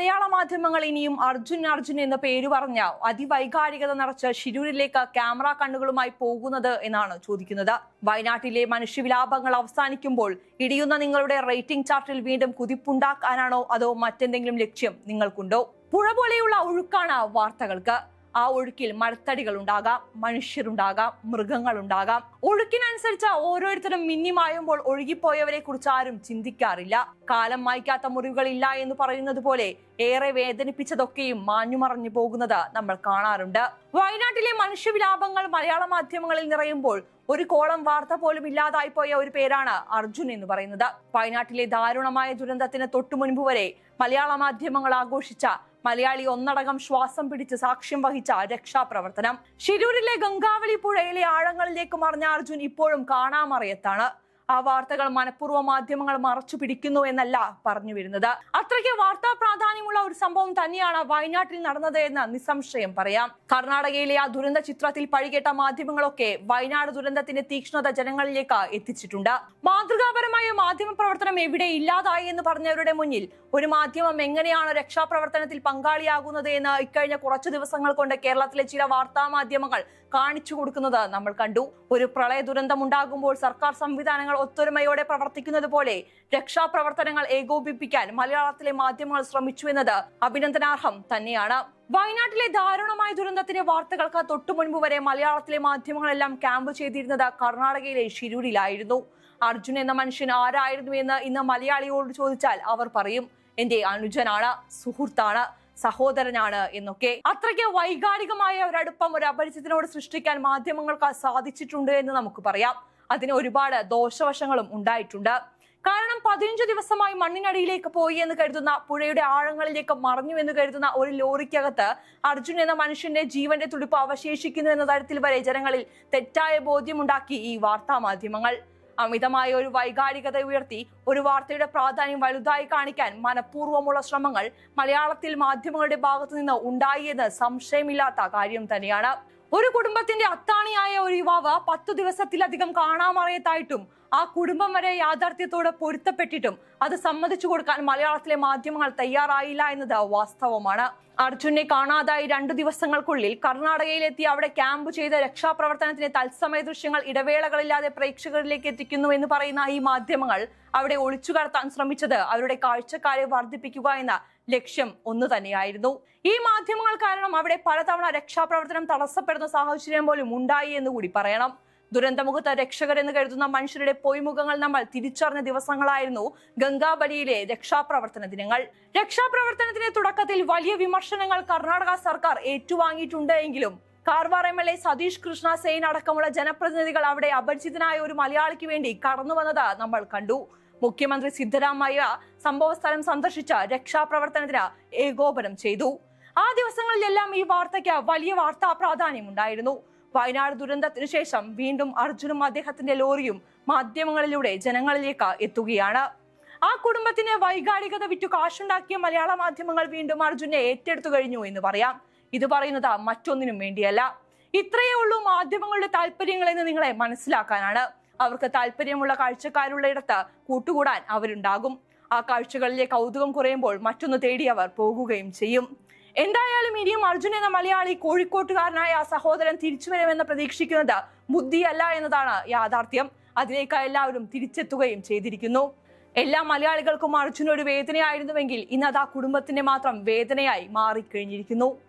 മലയാള മാധ്യമങ്ങൾ ഇനിയും അർജുൻ അർജുൻ എന്ന പേര് പറഞ്ഞ അതിവൈകാരികത നിറച്ച ഷിരൂരിലേക്ക് ക്യാമറ കണ്ണുകളുമായി പോകുന്നത് എന്നാണ് ചോദിക്കുന്നത്. വയനാട്ടിലെ മനുഷ്യവിലാപങ്ങൾ അവസാനിക്കുമ്പോൾ ഇടിയുന്ന നിങ്ങളുടെ റേറ്റിംഗ് ചാർട്ടിൽ വീണ്ടും കുതിപ്പുണ്ടാക്കാനാണോ അതോ മറ്റെന്തെങ്കിലും ലക്ഷ്യം നിങ്ങൾക്കുണ്ടോ? പുഴ പോലെയുള്ള ഒഴുക്കാണ് വാർത്തകൾക്ക്. ആ ഒഴുക്കിൽ മരത്തടികൾ ഉണ്ടാകാം മനുഷ്യരുണ്ടാകാം മൃഗങ്ങളുണ്ടാകാം. ഒഴുക്കിനനുസരിച്ച് ഓരോരുത്തരും മിന്നിമായുമ്പോൾ ഒഴുകിപ്പോയവരെ കുറിച്ച് ആരും ചിന്തിക്കാറില്ല. കാലം മായ്ക്കാത്ത മുറിവുകളില്ല എന്ന് പറയുന്നത് പോലെ ഏറെ വേദനിപ്പിച്ചതൊക്കെയും മാഞ്ഞുമറഞ്ഞു പോകുന്നത് നമ്മൾ കാണാറുണ്ട്. വയനാട്ടിലെ മനുഷ്യവിലാപങ്ങൾ മലയാള മാധ്യമങ്ങളിൽ നിറയുമ്പോൾ ഒരു കോളം വാർത്ത പോലും ഇല്ലാതായി പോയ ഒരു പേരാണ് അർജുൻ എന്ന് പറയുന്നത്. വയനാട്ടിലെ ദാരുണമായ ദുരന്തത്തിന് തൊട്ടുമുൻപ് വരെ മലയാള മാധ്യമങ്ങൾ ആഘോഷിച്ച മലയാളി ഒന്നടങ്കം ശ്വാസം പിടിച്ച് സാക്ഷ്യം വഹിച്ച രക്ഷാപ്രവർത്തനം. ശിരൂരിലെ ഗംഗാവലി പുഴയിലെ ആഴങ്ങളിലേക്ക് മറിഞ്ഞ അർജുൻ ഇപ്പോഴും കാണാമറിയത്താണ്. ആ വാർത്തകൾ മനഃപൂർവ മാധ്യമങ്ങൾ മറച്ചു പിടിക്കുന്നു എന്നല്ല പറഞ്ഞു വരുന്നത്. അത്രയ്ക്ക് വാർത്താ പ്രാധാന്യമുള്ള ഒരു സംഭവം തന്നെയാണ് വയനാട്ടിൽ നടന്നത് എന്ന് നിസ്സംശയം പറയാം. കർണാടകയിലെ ആ ദുരന്ത ചിത്രത്തിൽ പഴികേട്ട മാധ്യമങ്ങളൊക്കെ വയനാട് ദുരന്തത്തിന്റെ തീക്ഷ്ണത ജനങ്ങളിലേക്ക് എത്തിച്ചിട്ടുണ്ട്. മാതൃകാപരമായ മാധ്യമ പ്രവർത്തനം എവിടെ ഇല്ലാതായി എന്ന് പറഞ്ഞവരുടെ മുന്നിൽ ഒരു മാധ്യമം എങ്ങനെയാണ് രക്ഷാപ്രവർത്തനത്തിൽ പങ്കാളിയാകുന്നത് എന്ന് ഇക്കഴിഞ്ഞ കുറച്ചു ദിവസങ്ങൾ കൊണ്ട് കേരളത്തിലെ ചില വാർത്താ മാധ്യമങ്ങൾ കാണിച്ചു കൊടുക്കുന്നത് നമ്മൾ കണ്ടു. ഒരു പ്രളയ ദുരന്തം ഉണ്ടാകുമ്പോൾ സർക്കാർ സംവിധാനങ്ങൾ ഒത്തൊരുമയോടെ പ്രവർത്തിക്കുന്നത് പോലെ രക്ഷാപ്രവർത്തനങ്ങൾ ഏകോപിപ്പിക്കാൻ മലയാളത്തിലെ മാധ്യമങ്ങൾ ശ്രമിച്ചു എന്നത് അഭിനന്ദനാർഹം തന്നെയാണ്. വയനാട്ടിലെ ദാരുണമായ ദുരന്തത്തിന്റെ വാർത്തകൾക്ക് തൊട്ടു മുൻപ് വരെ മലയാളത്തിലെ മാധ്യമങ്ങളെല്ലാം ക്യാമ്പ് ചെയ്തിരുന്നത് കർണാടകയിലെ ഷിരൂരിലായിരുന്നു അർജുൻ എന്ന മനുഷ്യൻ ആരായിരുന്നു എന്ന് ഇന്ന് മലയാളിയോട് ചോദിച്ചാൽ അവർ പറയും എന്റെ അനുജനാണ് സുഹൃത്താണ് സഹോദരനാണ് എന്നൊക്കെ. അത്രയ്ക്ക് വൈകാരികമായ ഒരടുപ്പം ഒരു അപരിചിതനോട് സൃഷ്ടിക്കാൻ മാധ്യമങ്ങൾക്ക് സാധിച്ചിട്ടുണ്ട് എന്ന് നമുക്ക് പറയാം. അതിന് ഒരുപാട് ദോഷവശങ്ങളും ഉണ്ടായിട്ടുണ്ട്. കാരണം പതിനഞ്ച് ദിവസമായി മണ്ണിനടിയിലേക്ക് പോയി എന്ന് കരുതുന്ന പുഴയുടെ ആഴങ്ങളിലേക്ക് മറഞ്ഞു എന്ന് കരുതുന്ന ഒരു ലോറിക്കകത്ത് അർജുൻ എന്ന മനുഷ്യന്റെ ജീവന്റെ തുടിപ്പ് അവശേഷിക്കുന്നു എന്ന തരത്തിൽ വരെ ജനങ്ങളിൽ തെറ്റായ ബോധ്യമുണ്ടാക്കി ഈ വാർത്താ മാധ്യമങ്ങൾ. അമിതമായ ഒരു വൈകാരികത ഉയർത്തി ഒരു വാർത്തയുടെ പ്രാധാന്യം വലുതായി കാണിക്കാൻ മനഃപൂർവമുള്ള ശ്രമങ്ങൾ മലയാളത്തിൽ മാധ്യമങ്ങളുടെ ഭാഗത്തു നിന്ന് ഉണ്ടായി എന്ന് സംശയമില്ലാത്ത കാര്യം തന്നെയാണ്. ഒരു കുടുംബത്തിന്റെ അത്താണിയായ ഒരു യുവാവ് പത്തു ദിവസത്തിലധികം കാണാമറിയത്തായിട്ടും ആ കുടുംബം വരെ യാഥാർത്ഥ്യത്തോട് പൊരുത്തപ്പെട്ടിട്ടും അത് സമ്മതിച്ചു കൊടുക്കാൻ മലയാളത്തിലെ മാധ്യമങ്ങൾ തയ്യാറായില്ല എന്നത് വാസ്തവമാണ്. അർജുനെ കാണാതായി രണ്ടു ദിവസങ്ങൾക്കുള്ളിൽ കർണാടകയിലെത്തി അവിടെ ക്യാമ്പ് ചെയ്ത രക്ഷാപ്രവർത്തനത്തിന്റെ തത്സമയ ദൃശ്യങ്ങൾ ഇടവേളകളില്ലാതെ പ്രേക്ഷകരിലേക്ക് എത്തിക്കുന്നു എന്ന് പറയുന്ന ഈ മാധ്യമങ്ങൾ അവിടെ ഒളിച്ചു കടത്താൻ ശ്രമിച്ചത് അവരുടെ കാഴ്ചക്കാരെ വർദ്ധിപ്പിക്കുക എന്ന ലക്ഷ്യം ഒന്നു തന്നെയായിരുന്നു. ഈ മാധ്യമങ്ങൾ കാരണം അവിടെ പലതവണ രക്ഷാപ്രവർത്തനം തടസ്സപ്പെടുന്ന സാഹചര്യം പോലും ഉണ്ടായി എന്ന് കൂടി പറയണം. ദുരന്തമുഖത്ത് രക്ഷകർ എന്ന് കരുതുന്ന മനുഷ്യരുടെ പൊയ്മുഖങ്ങൾ നമ്മൾ തിരിച്ചറിഞ്ഞ ദിവസങ്ങളായിരുന്നു ഗംഗാബലിയിലെ രക്ഷാപ്രവർത്തന ദിനങ്ങൾ. രക്ഷാപ്രവർത്തനത്തിന്റെ തുടക്കത്തിൽ വലിയ വിമർശനങ്ങൾ കർണാടക സർക്കാർ ഏറ്റുവാങ്ങിയിട്ടുണ്ട് എങ്കിലും Karwar M L A Satish Krishna Sail അടക്കമുള്ള ജനപ്രതിനിധികൾ അവിടെ അപരിചിതനായ ഒരു മലയാളിക്ക് വേണ്ടി കടന്നു വന്നത് നമ്മൾ കണ്ടു. മുഖ്യമന്ത്രി സിദ്ധരാമയ്യ സംഭവ സ്ഥലം സന്ദർശിച്ച രക്ഷാപ്രവർത്തനത്തിന് ഏകോപനം ചെയ്തു. ആ ദിവസങ്ങളിലെല്ലാം ഈ വാർത്തയ്ക്ക് വലിയ വാർത്താ പ്രാധാന്യം ഉണ്ടായിരുന്നു. വയനാട് ദുരന്തത്തിനു ശേഷം വീണ്ടും അർജുനും അദ്ദേഹത്തിന്റെ ലോറിയും മാധ്യമങ്ങളിലൂടെ ജനങ്ങളിലേക്ക് എത്തുകയാണ്. ആ കുടുംബത്തിന് വൈകാരികത വിറ്റു കാശുണ്ടാക്കിയ മലയാള മാധ്യമങ്ങൾ വീണ്ടും അർജുനെ ഏറ്റെടുത്തു കഴിഞ്ഞു എന്ന് പറയാം. ഇത് പറയുന്നത് മറ്റൊന്നിനും വേണ്ടിയല്ല. ഇത്രയേ ഉള്ളൂ മാധ്യമങ്ങളുടെ താല്പര്യങ്ങൾ എന്ന് നിങ്ങളെ മനസ്സിലാക്കാനാണ്. അവർക്ക് താല്പര്യമുള്ള കാഴ്ചക്കാരുള്ള ഇടത്ത് കൂട്ടുകൂടാൻ അവരുണ്ടാകും. ആ കാഴ്ചകളിലെ കൗതുകം കുറയുമ്പോൾ മറ്റൊന്ന് തേടി അവർ പോകുകയും ചെയ്യും. എന്തായാലും ഇനിയും അർജുൻ എന്ന മലയാളി കോഴിക്കോട്ടുകാരനായ ആ സഹോദരൻ തിരിച്ചു വരുമെന്ന് പ്രതീക്ഷിക്കുന്നത് ബുദ്ധിയല്ല എന്നതാണ് യാഥാർത്ഥ്യം. അതിലേക്ക് എല്ലാവരും തിരിച്ചെത്തുകയും ചെയ്തിരിക്കുന്നു. എല്ലാ മലയാളികൾക്കും അർജുൻ ഒരു വേദനയായിരുന്നുവെങ്കിൽ ഇന്ന് അത് ആ കുടുംബത്തിന്റെ മാത്രം വേദനയായി മാറിക്കഴിഞ്ഞിരിക്കുന്നു.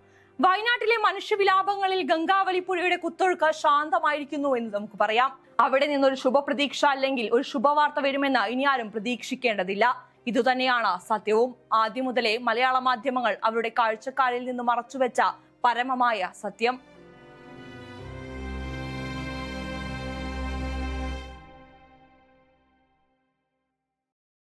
വയനാട്ടിലെ മനുഷ്യവിലാപങ്ങളിൽ ഗംഗാവലി പുഴയുടെ കുത്തൊഴുക്ക് ശാന്തമായിരിക്കുന്നു എന്ന് നമുക്ക് പറയാം. അവിടെ നിന്നൊരു ശുഭപ്രതീക്ഷ അല്ലെങ്കിൽ ഒരു ശുഭവാർത്ത വരുമെന്ന് ഇനി ആരും പ്രതീക്ഷിക്കേണ്ടതില്ല. ഇതുതന്നെയാണ് സത്യവും. ആദ്യം മുതലേ മലയാള മാധ്യമങ്ങൾ അവരുടെ കാഴ്ചക്കാരിൽ നിന്ന് മറച്ചുവെച്ച പരമമായ സത്യം.